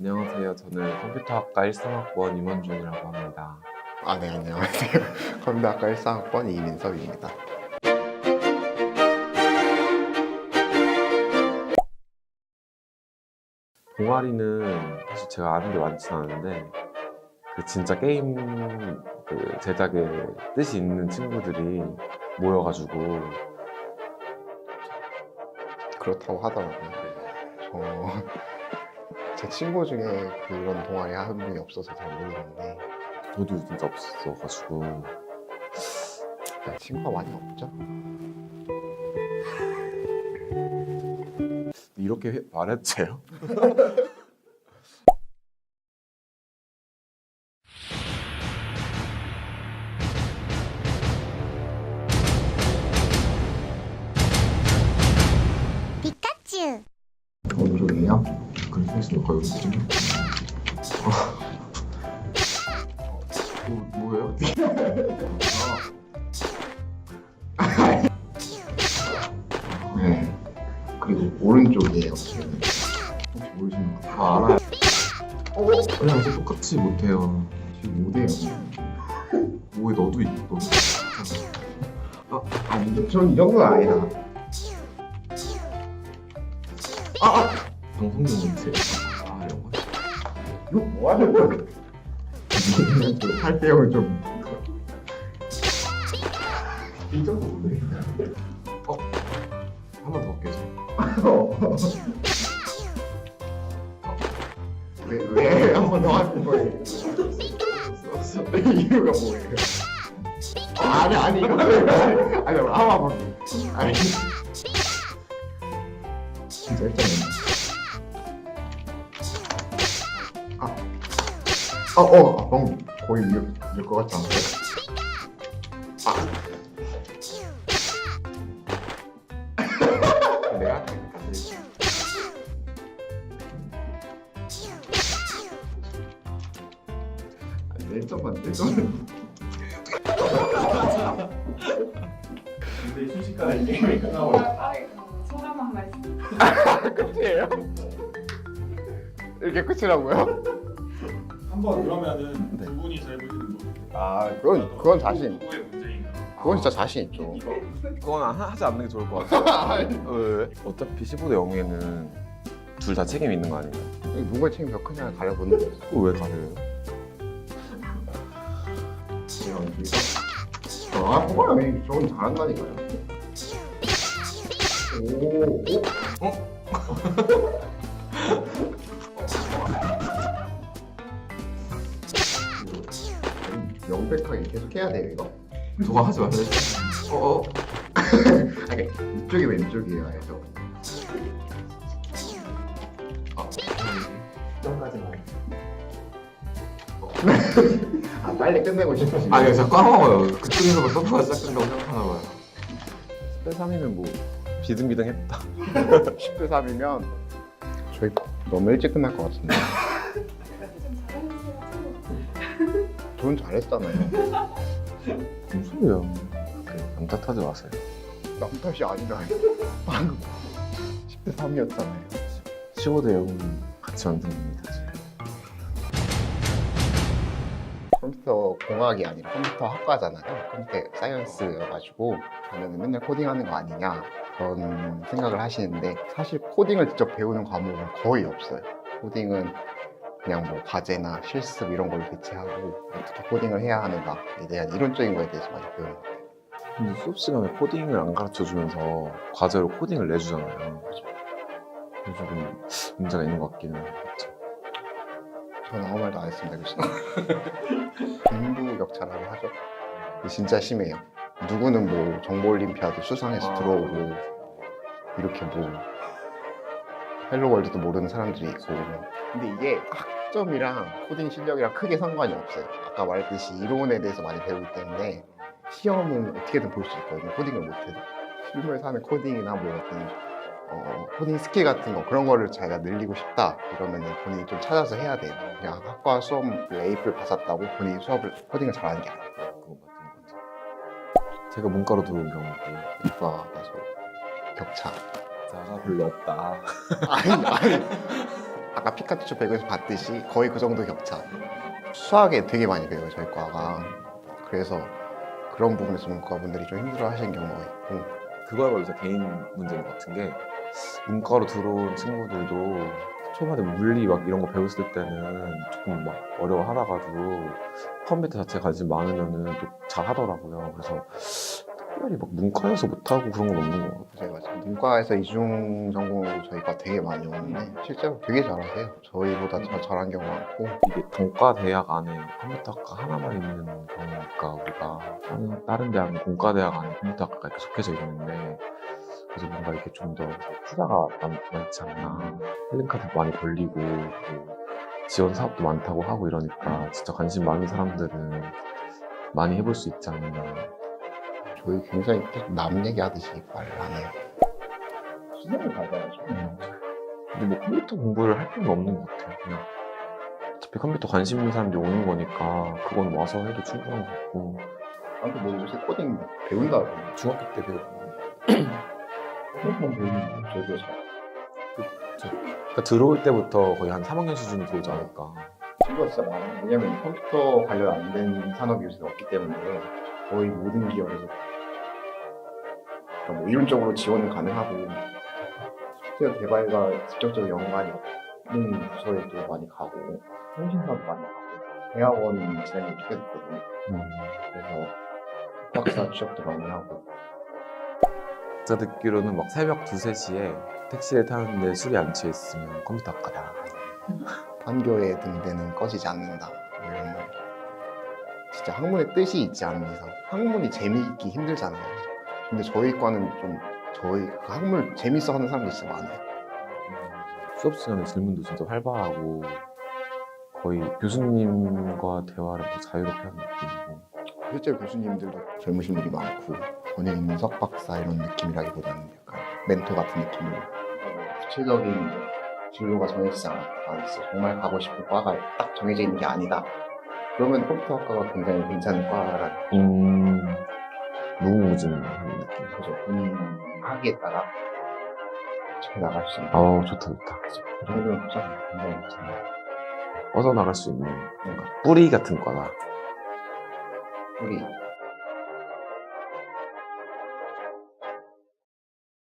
안녕하세요. 저는 컴퓨터학과 13학번 임원준이라고 합니다. 아, 네, 안녕하세요. 컴퓨터학과 14학번 이민섭입니다. 동아리는 사실 제가 아는 게 많진 않은데 그 진짜 게임 그 제작에 뜻이 있는 친구들이 모여가지고 그렇다고 하더라고요. 저, 제 친구 중에 그런 동아리 한 분이 없어서 잘 모르겠는데, 저도 진짜 없었어가지고 네, 친구가 많이 없죠? 이렇게 해- 돼요? 피카츄 오른쪽이에요? 생각보다 거의 없지 뭐, 뭐예요? 네. 그리고 오른쪽이에요. 혹시 모르시는 거 다 알아요 그냥 이제 똑같이 못해요 지금 5대요. 뭐에 너도 있 너도 아니, 전이 정도는 아니다. 방송용 멘트 아 이런 거 이거 뭐 하는 거야? 할 때요, 좀. 이 정도 모르겠다. 한번 더 할게요 왜, 왜 한 번 더 하는 거예요? 이유가 뭐예요? 어, 아니, 아니, 이거. 아니, 한번 볼게. 아니. 진짜 일단. 어, 어, 아, 방금 거의 이을, 이을 것 같지 않아요? 아. 내가 할테니까 아니, 1점만, 1점만. 근데 순식간에 게임이 끝나고 소감 한 말씀. 끝이에요? 이게 끝이라고요? 한번 그러면은 네. 두 분이 잘 보시는 거. 아, 그건, 그건 자신. 누구의 문제인가? 그건 진짜 자신 있죠. 이거 그건 안 하- 하지 않는 게 좋을 것 같아요 왜? 어차피 15대 0에는 둘 다 책임 있는 거 아닌가요? 누구의 책임이 더 크냐 가려보는 거죠. 그거 왜 가려요? 아, 뭐야, 저건 잘한다니까요. 오, 오, 어? 명백하게 계속 해야 돼요, 이거. 저거 하지 마세요 어어 아니, 이쪽이 왼쪽이에요, 알죠? 아, 빨리 끝내고 싶으시면. 아니 자꾸 까먹어요 그쪽에서 서브가 시작된다고 생각하나 봐요 10대 3이면 뭐 비등비등했다 10대 3이면 저희 너무 일찍 끝날 것 같은데. 돈 잘했잖아요. 무슨 소리야 남 탓하지 마세요 남 탓이 아니라 방금 10대 3이었잖아요. 15대 0은 같이 만든 겁니다 지금. 컴퓨터 공학이 아니라 컴퓨터 학과잖아요. 컴퓨터 사이언스여가지고 가면 맨날 코딩하는 거 아니냐 그런 생각을 하시는데 사실 코딩을 직접 배우는 과목은 거의 없어요. 코딩은 그냥 뭐 과제나 실습 이런 걸 대체하고 어떻게 코딩을 해야 하는가 에 대한 이론적인 거에 대해서 많이 배우는 것 같아요. 근데 수업 시간에 코딩을 안 가르쳐 주면서 과제로 코딩을 내주잖아요 그래서 조금 문제가 있는 것 같기는 해요 저는 아무 말도 안 했습니다, 교수님. 빈부격차라고 하죠. 이게 진짜 심해요. 누구는 뭐 정보 올림피아드 수상해서 아. 들어오고 이렇게 뭐 헬로월드도 모르는 사람들이 있고 근데 이게 학 점이랑 코딩 실력이랑 크게 상관이 없어요. 아까 말했듯이 이론에 대해서 많이 배우기 때문에 시험은 어떻게든 볼 수 있거든요. 코딩을 못해도 실무에서 하는 코딩이나 뭐 어떤 어, 코딩 스킬 같은 거 그런 거를 자기가 늘리고 싶다 이러면은 본인이 좀 찾아서 해야 돼요. 그냥 학과 수업 A플 받았다고 본인이 수업을 코딩을 잘하는 게 아니에요. 그거 맞는 것 같아요 제가 문과로 들어온 경우도 이과 가서 격차. 자가 별로 없다 아니 아니 아까 피카츄 배우에서 봤듯이 거의 그 정도 격차. 수학에 되게 많이 배워요 저희 과가. 그래서 그런 부분에서 문과분들이 좀 힘들어 하시는 경우가 있고 그거야말로 진짜 개인 문제인 것 같은 게 문과로 들어온 친구들도 초반에 물리 막 이런 거 배웠을 때는 조금 막 어려워하다가도 컴퓨터 자체에 관심 많으면은 또 잘하더라고요. 그래서 특별히 막 문과여서 못하고 그런 건 없는 것 같아요. 제가 지금 문과에서 이중 전공으로 저희가 되게 많이 오는데 실제로 되게 잘하세요. 저희보다 더 잘한 경우 많고. 이게 단과 대학 안에 컴퓨터학과 하나만 있는 경우니까 우리가 다른, 다른 대학은 공과 대학 안에 컴퓨터학과가 이렇게 속해져 있는데 그래서 뭔가 이렇게 좀 더 투자가 많- 많지 않나. 힐링카드 많이 걸리고 또 지원 사업도 많다고 하고 이러니까 진짜 관심 많은 사람들은 많이 해볼 수 있지 않나 저희 굉장히 계속 남 얘기하듯이 말을 안 해요. 수능을 밟아야죠. 근데 뭐 컴퓨터 공부를 할 필요는 없는 것 같아요 그냥 어차피 컴퓨터 관심 있는 사람들이 오는 거니까 그건 와서 해도 충분한 것 같고 아무튼 뭐 요새 코딩 배운다고 중학교 때 배우고 수능만 배우면 저도 잘. 그러니까 들어올 때부터 거의 한 3학년 수준이 들어오지 않을까. 친구가 진짜 많아요. 왜냐면 컴퓨터 관련 안 된 산업이 요새 없기 때문에 거의 모든 기업에서 뭐 이론적으로 지원은 가능하고 소프트웨어 개발과 직접적인 연관이 없는 부서에 또 많이 가고 통신사도 많이 가고 대학원 진행이 꽤 됐거든요. 그래서 박사 취업도 많이 하고. 제가 듣기로는 막 새벽 2, 3시에 택시를 타는데 술이 안 취해 있으면 컴퓨터 학과다. 판교의 등대는 꺼지지 않는다. 뭐 이런 말. 진짜 학문의 뜻이 있지 않는 이상 학문이 재미있기 힘들잖아요 근데 저희 과는 좀 저희 그 학문을 재밌어 하는 사람들이 진짜 많아요. 수업 시간에 질문도 진짜 활발하고 거의 교수님과 대화를 더 자유롭게 하는 느낌이고. 실제 교수님들도 젊으신 분이 많고 있는 석박사 이런 느낌이라기보다는 약간 멘토 같은 느낌으로 구체적인 진로가 정해지지 않았다. 있어 정말 가고 싶은 과가 딱 정해져 있는 게 아니다. 그러면 컴퓨터학과가 굉장히 괜찮은 과라는 음... 무궁무진한 느낌. 그래서 본인 학위에 따라 잘 나갈 수 있는 아우 좋다 좋다. 그 정도면 진짜 굉장히 괜찮아요 뻗어나갈 수 있는 뭔가 뿌리 같은 과다. 우리